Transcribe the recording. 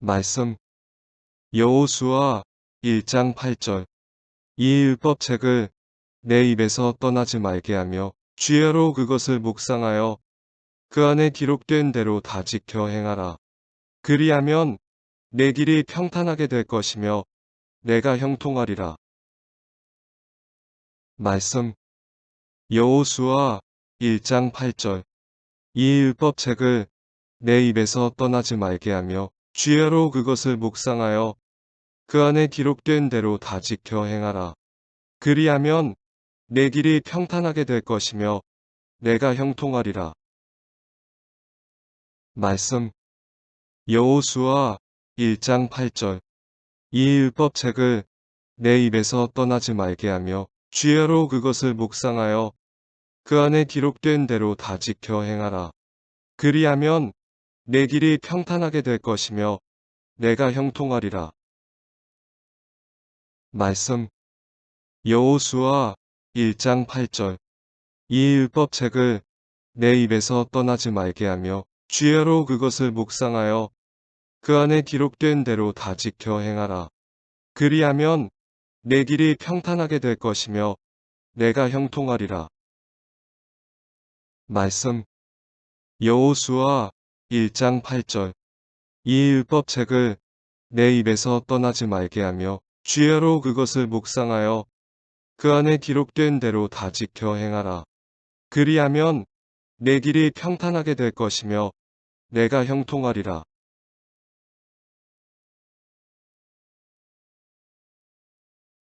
말씀 여호수아 1장 8절 이 율법책을 내 입에서 떠나지 말게 하며 주야로 그것을 묵상하여 그 안에 기록된 대로 다 지켜 행하라. 그리하면 내 길이 평탄하게 될 것이며 내가 형통하리라. 말씀 여호수아 1장 8절 이 율법책을 내 입에서 떠나지 말게 하며 주야로 그것을 묵상하여 그 안에 기록된 대로 다 지켜 행하라. 그리하면 내 길이 평탄하게 될 것이며 내가 형통하리라. 말씀 여호수아 1장 8절 이 율법책을 내 입에서 떠나지 말게 하며 주야로 그것을 묵상하여 그 안에 기록된 대로 다 지켜 행하라. 그리하면 내 길이 평탄하게 될 것이며 내가 형통하리라. 말씀 여호수아 1장 8절 이 율법책을 내 입에서 떠나지 말게 하며 주야로 그것을 묵상하여 그 안에 기록된 대로 다 지켜 행하라. 그리하면 내 길이 평탄하게 될 것이며 내가 형통하리라. 말씀 여호수아 1장 8절 이 율법책을 내 입에서 떠나지 말게 하며 주야로 그것을 묵상하여 그 안에 기록된 대로 다 지켜 행하라. 그리하면 내 길이 평탄하게 될 것이며 내가 형통하리라.